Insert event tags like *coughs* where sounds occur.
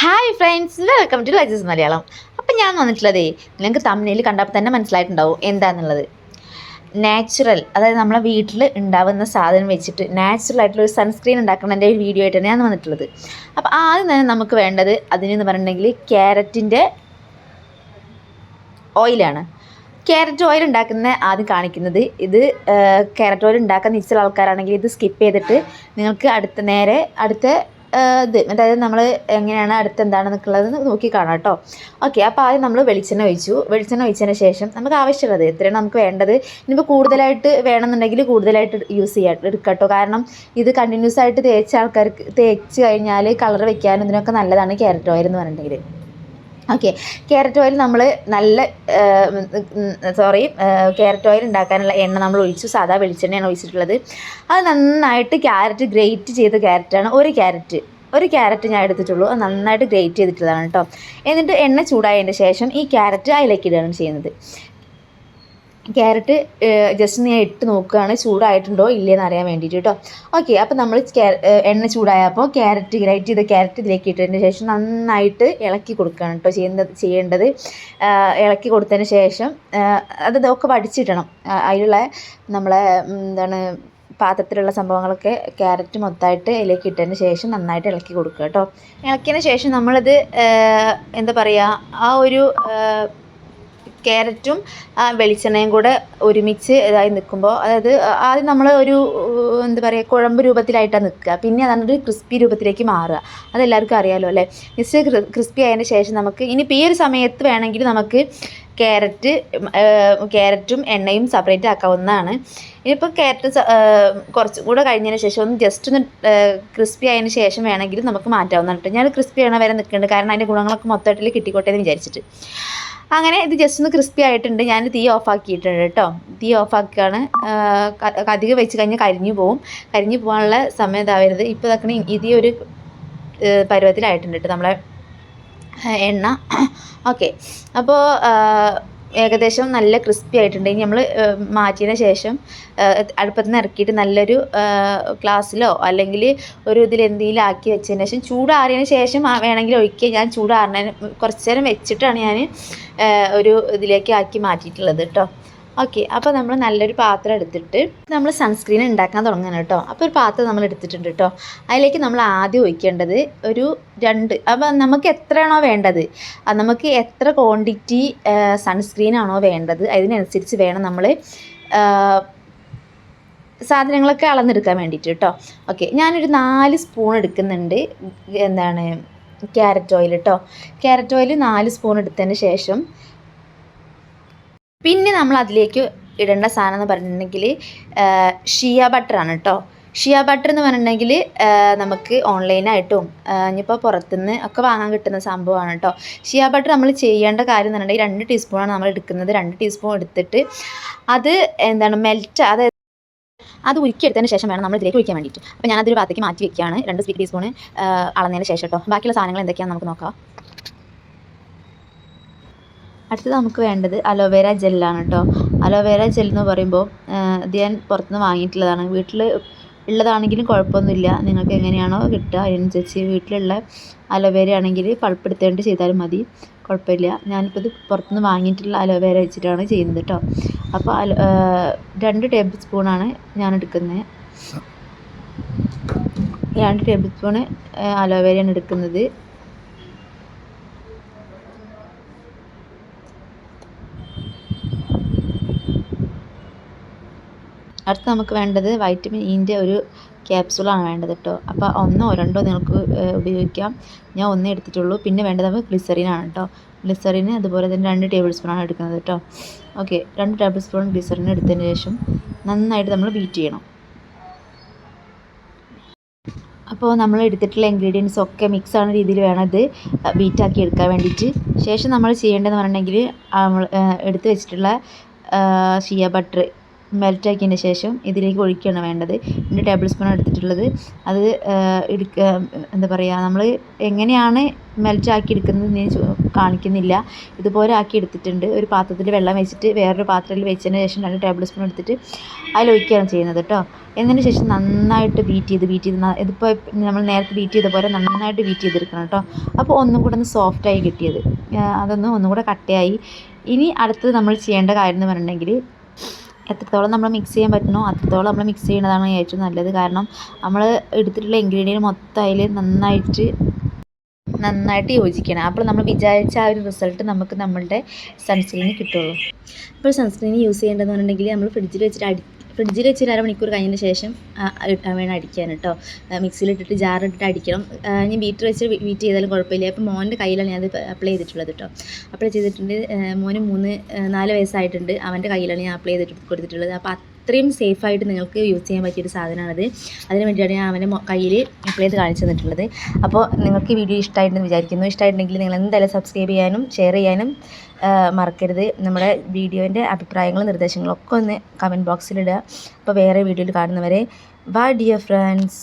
Hi friends welcome to ലൈസസ് മലയാളം അപ്പം ഞാൻ വന്നിട്ടുള്ളതേ നിങ്ങൾക്ക് തമിഴിൽ കണ്ടപ്പോൾ തന്നെ മനസ്സിലായിട്ടുണ്ടാവും എന്താണെന്നുള്ളത് നാച്ചുറൽ അതായത് നമ്മളെ വീട്ടിൽ ഉണ്ടാവുന്ന സാധനം വെച്ചിട്ട് നാച്ചുറൽ ആയിട്ടുള്ള ഒരു സൺസ്ക്രീൻ ഉണ്ടാക്കുന്നതിന്റെ ഒരു വീഡിയോ ആയിട്ട് തന്നെയാണ് വന്നിട്ടുള്ളത്. അപ്പോൾ ആദ്യം തന്നെ നമുക്ക് വേണ്ടത് അതിനെന്ന് പറഞ്ഞിട്ടുണ്ടെങ്കിൽ ക്യാരറ്റിന്റെ ഓയിലാണ് ക്യാരറ്റ് ഓയിൽ ഉണ്ടാക്കുന്ന ആദ്യം കാണിക്കുന്നത് ഇത് ക്യാരറ്റ് ഓയിൽ ഉണ്ടാക്കാൻ നിശ്ചല ആൾക്കാരാണെങ്കിൽ ഇത് സ്കിപ്പ് ചെയ്തിട്ട് നിങ്ങൾക്ക് അടുത്ത നേരെ അടുത്ത ഇത്. അതായത് നമ്മൾ എങ്ങനെയാണ് അടുത്ത് എന്താണെന്നൊക്കെയുള്ളത് നോക്കി കാണാം കേട്ടോ. ഓക്കെ അപ്പോൾ ആദ്യം നമ്മൾ വെളിച്ചെണ്ണ ഒഴിച്ചു. വെളിച്ചെണ്ണ ഒഴിച്ചതിന് ശേഷം നമുക്ക് ആവശ്യമുള്ളത് എത്രയാണ് നമുക്ക് വേണ്ടത്? ഇനിയിപ്പോൾ കൂടുതലായിട്ട് വേണമെന്നുണ്ടെങ്കിൽ കൂടുതലായിട്ട് യൂസ് ചെയ്യാം എടുക്കാം കേട്ടോ. കാരണം ഇത് കണ്ടിന്യൂസ് ആയിട്ട് തേച്ച ആൾക്കാർക്ക് തേച്ച് കഴിഞ്ഞാൽ കളർ വെക്കാനും ഇതിനൊക്കെ നല്ലതാണ് ക്യാരറ്റ് ഓയിൽ എന്ന് പറഞ്ഞിട്ടുണ്ടെങ്കിൽ ഓക്കെ ക്യാരറ്റ് ഓയിൽ നമ്മൾ നല്ല സോറി ക്യാരറ്റ് ഓയിൽ ഉണ്ടാക്കാനുള്ള എണ്ണ നമ്മൾ ഒഴിച്ചു. സാധാ വെളിച്ചെണ്ണയാണ് ഒഴിച്ചിട്ടുള്ളത്. അത് നന്നായിട്ട് ക്യാരറ്റ് ഗ്രേറ്റ് ചെയ്ത ക്യാരറ്റാണ് ഒരു ക്യാരറ്റ് ഒരു ക്യാരറ്റ് ഞാൻ എടുത്തിട്ടുള്ളൂ. അത് നന്നായിട്ട് ഗ്രേറ്റ് ചെയ്തിട്ടുള്ളതാണ് കേട്ടോ എന്നിട്ട് എണ്ണ ചൂടായതിന്റെ ശേഷം ഈ ക്യാരറ്റ് അതിലേക്ക് ഇടുകയാണ് ചെയ്യുന്നത്. ക്യാരറ്റ് ജസ്റ്റ് ഞാൻ ഇട്ട് നോക്കുകയാണ്. ചൂടായിട്ടുണ്ടോ ഇല്ലയെന്ന് അറിയാൻ വേണ്ടിയിട്ട് കേട്ടോ. ഓക്കെ അപ്പോൾ നമ്മൾ എണ്ണ ചൂടായപ്പോൾ ക്യാരറ്റ് ഗ്രൈറ്റ് ചെയ്ത ക്യാരറ്റ് ഇതിലേക്ക് ഇട്ടതിന് ശേഷം നന്നായിട്ട് ഇളക്കി കൊടുക്കുകയാണ് കേട്ടോ ചെയ്യുന്നത് ചെയ്യേണ്ടത്. ഇളക്കി കൊടുത്തതിന് ശേഷം അത് ഇതൊക്കെ വടിച്ചിടണം. അതിലുള്ള നമ്മളെ എന്താണ് പാത്രത്തിലുള്ള സംഭവങ്ങളൊക്കെ ക്യാരറ്റ് മൊത്തമായിട്ട് അതിലേക്ക് ഇട്ടതിന് ശേഷം നന്നായിട്ട് ഇളക്കി കൊടുക്കുക കേട്ടോ. ഇളക്കിയതിന് ശേഷം നമ്മളിത് എന്താ പറയുക ആ ഒരു ക്യാരറ്റും വെളിച്ചെണ്ണയും കൂടെ ഒരുമിച്ച് ഇതായി നിൽക്കുമ്പോൾ അതായത് ആദ്യം നമ്മൾ ഒരു എന്താ പറയുക കുഴമ്പ് രൂപത്തിലായിട്ടാണ് നിൽക്കുക. പിന്നെ അതാണ് ഒരു ക്രിസ്പി രൂപത്തിലേക്ക് മാറുക. അതെല്ലാവർക്കും അറിയാമല്ലോ അല്ലേ? ജസ്റ്റ് ക്രിസ്പി ആയതിന് ശേഷം നമുക്ക് ഇനിയിപ്പോൾ ഈ ഒരു സമയത്ത് വേണമെങ്കിൽ നമുക്ക് ക്യാരറ്റ് ക്യാരറ്റും എണ്ണയും സെപ്പറേറ്റ് ആക്കാവുന്നതാണ്. ഇനിയിപ്പോൾ ക്യാരറ്റ് കുറച്ചും കൂടെ കഴിഞ്ഞതിന് ശേഷം ഒന്ന് ജസ്റ്റ് ഒന്ന് ക്രിസ്പി ആയതിന് ശേഷം വേണമെങ്കിൽ നമുക്ക് മാറ്റാവുന്നതാണ് കേട്ടോ. ഞാൻ ക്രിസ്പി ആണ് വരെ നിൽക്കുന്നുണ്ട്. കാരണം അതിന്റെ ഗുണങ്ങളൊക്കെ മൊത്തമായിട്ട് കിട്ടിക്കോട്ടെ എന്ന് വിചാരിച്ചിട്ട്. അങ്ങനെ ഇത് ജസ്റ്റ് ഒന്ന് ക്രിസ്പി ആയിട്ടുണ്ട്. ഞാൻ തീ ഓഫ് ആക്കിയിട്ടുണ്ട് കേട്ടോ തീ ഓഫ് ആക്കിയാണ്. അധികം വെച്ച് കഴിഞ്ഞാൽ കരിഞ്ഞു പോവും. കരിഞ്ഞു പോകാനുള്ള സമയം ഇതാവരുത്. ഇപ്പോൾ ഇതാക്കണ ഇത് ഒരു പരുവത്തിലായിട്ടുണ്ട് കേട്ടോ നമ്മളെ എണ്ണ. *coughs* ഓക്കെ അപ്പോൾ ഏകദേശം നല്ല ക്രിസ്പി ആയിട്ടുണ്ട്. ഇനി നമ്മൾ മാറ്റിയതിന് ശേഷം അടുപ്പത്ത് നിന്ന് ഇറക്കിയിട്ട് നല്ലൊരു ഗ്ലാസ്സിലോ അല്ലെങ്കിൽ ഒരു ഇതിൽ എന്തെങ്കിലും ആക്കി വെച്ചതിന് ശേഷം ചൂടാറിയതിന് ശേഷം വേണമെങ്കിൽ ഒഴിക്കുക. ഞാൻ ചൂടാറിനതിന് കുറച്ച് നേരം വെച്ചിട്ടാണ് ഞാൻ ഒരു ഇതിലേക്ക് ആക്കി മാറ്റിയിട്ടുള്ളത് കേട്ടോ ഓക്കെ അപ്പോൾ നമ്മൾ നല്ലൊരു പാത്രം എടുത്തിട്ട് നമ്മൾ സൺസ്ക്രീൻ ഉണ്ടാക്കാൻ തുടങ്ങണം കേട്ടോ. അപ്പോൾ ഒരു പാത്രം നമ്മൾ എടുത്തിട്ടുണ്ട് കേട്ടോ. അതിലേക്ക് നമ്മൾ ആദ്യം ഒഴിക്കേണ്ടത് ഒരു രണ്ട് അപ്പോൾ നമുക്ക് എത്രയാണോ വേണ്ടത്? നമുക്ക് എത്ര ക്വാണ്ടിറ്റി സൺസ്ക്രീനാണോ വേണ്ടത്? അതിനനുസരിച്ച് വേണം നമ്മൾ സാധനങ്ങളൊക്കെ അളന്നെടുക്കാൻ വേണ്ടിയിട്ട് കേട്ടോ. ഓക്കെ ഞാനൊരു നാല് സ്പൂൺ എടുക്കുന്നുണ്ട്. എന്താണ്? ക്യാരറ്റ് ഓയിൽ കേട്ടോ ക്യാരറ്റ് ഓയിൽ നാല് സ്പൂൺ എടുത്തതിന് ശേഷം പിന്നെ നമ്മൾ അതിലേക്ക് ഇടേണ്ട സാധനം എന്ന് പറഞ്ഞിട്ടുണ്ടെങ്കിൽ ഷിയ ബട്ടറാണ് കേട്ടോ ഷിയ ബട്ടർ എന്ന് പറഞ്ഞിട്ടുണ്ടെങ്കിൽ നമുക്ക് ഓൺലൈനായിട്ടും ഇനിയിപ്പോൾ പുറത്തുനിന്ന് ഒക്കെ വാങ്ങാൻ കിട്ടുന്ന സംഭവമാണ് കേട്ടോ ഷിയ ബട്ടർ നമ്മൾ ചെയ്യേണ്ട കാര്യം എന്ന് പറഞ്ഞിട്ടുണ്ടെങ്കിൽ രണ്ട് ടീസ്പൂണാണ് നമ്മൾ എടുക്കുന്നത്. രണ്ട് ടീസ്പൂൺ എടുത്തിട്ട് അത് എന്താണ് മെൽറ്റ് അതായത് അത് ഉരുക്കിയെടുത്തതിന് ശേഷം വേണം നമ്മൾ ഇതിലേക്ക് ഒഴിക്കാൻ വേണ്ടിയിട്ട്. അപ്പോൾ ഞാനതൊരു ഭാഗത്തേക്ക് മാറ്റി വെക്കുകയാണ്. രണ്ട് ടീസ്പൂൺ അളന്നതിന് ശേഷം കേട്ടോ ബാക്കിയുള്ള സാധനങ്ങൾ എന്തൊക്കെയാണെന്ന് നമുക്ക് നോക്കാം. അടുത്തത് നമുക്ക് വേണ്ടത് അലോവേര ജെല്ലാണ് കേട്ടോ അലോവേര ജെൽ എന്ന് പറയുമ്പോൾ ഇത് ഞാൻ പുറത്തുനിന്ന് വാങ്ങിയിട്ടുള്ളതാണ്. വീട്ടിൽ ഉള്ളതാണെങ്കിലും കുഴപ്പമൊന്നുമില്ല. നിങ്ങൾക്ക് എങ്ങനെയാണോ കിട്ടുക അതിനനുസരിച്ച് വീട്ടിലുള്ള അലോവേര ആണെങ്കിൽ പൾപ്പ് എടുത്തുകൊണ്ട് ചെയ്താലും മതി. കുഴപ്പമില്ല. ഞാനിപ്പോൾ ഇത് പുറത്തുനിന്ന് വാങ്ങിയിട്ടുള്ള അലോവേര വെച്ചിട്ടാണ് ചെയ്യുന്നത് കേട്ടോ അപ്പോൾ രണ്ട് ടേബിൾ സ്പൂണാണ് ഞാൻ എടുക്കുന്നത്. രണ്ട് ടേബിൾ സ്പൂണ് അലോവേരയാണ് എടുക്കുന്നത്. അടുത്ത് നമുക്ക് വേണ്ടത് വൈറ്റമിൻ ഇന്റെ ഒരു ക്യാപ്സൂളാണ് വേണ്ടത് കേട്ടോ അപ്പോൾ ഒന്നോ രണ്ടോ നിങ്ങൾക്ക് ഉപയോഗിക്കാം. ഞാൻ ഒന്നേ എടുത്തിട്ടുള്ളൂ. പിന്നെ വേണ്ടത് നമുക്ക് ഗ്ലിസറിനാണ് കേട്ടോ ഗ്ലിസറിന് അതുപോലെ തന്നെ രണ്ട് ടേബിൾ സ്പൂണാണ് എടുക്കുന്നത് കേട്ടോ ഓക്കെ രണ്ട് ടേബിൾ സ്പൂൺ ഗ്ലിസറിൻ എടുത്തതിന് ശേഷം നന്നായിട്ട് നമ്മൾ ബീറ്റ് ചെയ്യണം. അപ്പോൾ നമ്മൾ എടുത്തിട്ടുള്ള ഇൻഗ്രീഡിയൻസ് ഒക്കെ മിക്സ് ആവുന്ന രീതിയിൽ വേണം ഇത് ബീറ്റാക്കി എടുക്കാൻ വേണ്ടിയിട്ട്. ശേഷം നമ്മൾ ചെയ്യേണ്ടതെന്ന് പറഞ്ഞിട്ടുണ്ടെങ്കിൽ നമ്മൾ എടുത്ത് വെച്ചിട്ടുള്ള ഷിയ ബട്ടർ മെൽറ്റ് ആക്കിയതിന് ശേഷം ഇതിലേക്ക് ഒഴിക്കുകയാണ് വേണ്ടത്. രണ്ട് ടേബിൾ സ്പൂൺ എടുത്തിട്ടുള്ളത്. അത് എടുക്കുക എന്താ പറയുക നമ്മൾ എങ്ങനെയാണ് മെൽറ്റ് ആക്കി എടുക്കുന്നത് ഞാൻ കാണിക്കുന്നില്ല. ഇതുപോലെ ആക്കി എടുത്തിട്ടുണ്ട്. ഒരു പാത്രത്തിൽ വെള്ളം വെച്ചിട്ട് വേറൊരു പാത്രത്തിൽ വെച്ചതിന് ശേഷം രണ്ട് ടേബിൾ സ്പൂൺ എടുത്തിട്ട് അതിലൊഴിക്കുകയാണ് ചെയ്യുന്നത് കേട്ടോ. എന്നതിന് ശേഷം നന്നായിട്ട് ബീറ്റ് ചെയ്ത് ബീറ്റ് ചെയ്ത് ഇതിപ്പോൾ നമ്മൾ നേരത്തെ ബീറ്റ് ചെയ്ത പോലെ നന്നായിട്ട് ബീറ്റ് ചെയ്തെടുക്കണം കേട്ടോ. അപ്പോൾ ഒന്നും കൂടെ ഒന്ന് സോഫ്റ്റായി കിട്ടിയത്. അതൊന്ന് ഒന്നും കൂടെ കട്ടയായി. ഇനി അടുത്തത് നമ്മൾ ചെയ്യേണ്ട കാര്യം എന്ന് പറഞ്ഞിട്ടുണ്ടെങ്കിൽ എത്രത്തോളം നമ്മൾ മിക്സ് ചെയ്യാൻ പറ്റണോ അത്രത്തോളം നമ്മൾ മിക്സ് ചെയ്യുന്നതാണ് ഏറ്റവും നല്ലത്. കാരണം നമ്മൾ എടുത്തിട്ടുള്ള ഇൻഗ്രീഡിയന്റ് മൊത്തം അതിൽ നന്നായിട്ട് നന്നായിട്ട് യോജിക്കണം. അപ്പോൾ നമ്മൾ വിചാരിച്ച ആ ഒരു റിസൾട്ട് നമുക്ക് നമ്മളുടെ സൺസ്ക്രീനിൽ കിട്ടുള്ളൂ. അപ്പോൾ സൺസ്ക്രീൻ യൂസ് ചെയ്യേണ്ടതെന്ന് പറഞ്ഞിട്ടുണ്ടെങ്കിൽ നമ്മൾ ഫ്രിഡ്ജിൽ വെച്ചിട്ട് അടി ഫ്രിഡ്ജിൽ വെച്ചിട്ട് അരമണിക്കൂർ കഴിഞ്ഞതിന് ശേഷം ഇട്ടാൻ വേണം അടിക്കാൻ കേട്ടോ മിക്സിയിലിട്ടിട്ട് ജാറിട്ടിട്ട് അടിക്കണം. ഇനി ബീറ്റർ വെച്ച് ബീറ്റ് ചെയ്താലും കുഴപ്പമില്ല. അപ്പോൾ മോന്റെ കയ്യിലാണ് ഞാൻ അപ്ലൈ ചെയ്തിട്ടുള്ളത് കേട്ടോ അപ്ലൈ ചെയ്തിട്ടുണ്ട്. മോന് മൂന്ന് നാല് വയസ്സായിട്ടുണ്ട്. അവന്റെ കയ്യിലാണ് ഞാൻ അപ്ലൈ ചെയ്തിട്ട് കൊടുത്തിട്ടുള്ളത്. അപ്പോൾ അത്രയും സേഫായിട്ട് നിങ്ങൾക്ക് യൂസ് ചെയ്യാൻ പറ്റിയൊരു സാധനമാണത്. അതിന് വേണ്ടിയാണ് ഞാൻ അവന്റെ കയ്യിൽ അപ്ലൈ ചെയ്ത് കാണിച്ചു തന്നിട്ടുള്ളത്. അപ്പോൾ നിങ്ങൾക്ക് വീഡിയോ ഇഷ്ടമായിട്ടെന്ന് വിചാരിക്കുന്നു. ഇഷ്ടമായിട്ടുണ്ടെങ്കിൽ നിങ്ങൾ എന്തായാലും സബ്സ്ക്രൈബ് ചെയ്യാനും ഷെയർ ചെയ്യാനും മറക്കരുത്. നമ്മുടെ വീഡിയോന്റെ അഭിപ്രായങ്ങളും നിർദ്ദേശങ്ങളും ഒക്കെ ഒന്ന് കമന്റ് ബോക്സിലിടുക അപ്പോൾ വേറെ വീഡിയോയിൽ കാണുന്നവരെ ബൈ ഡിയർ ഫ്രണ്ട്സ്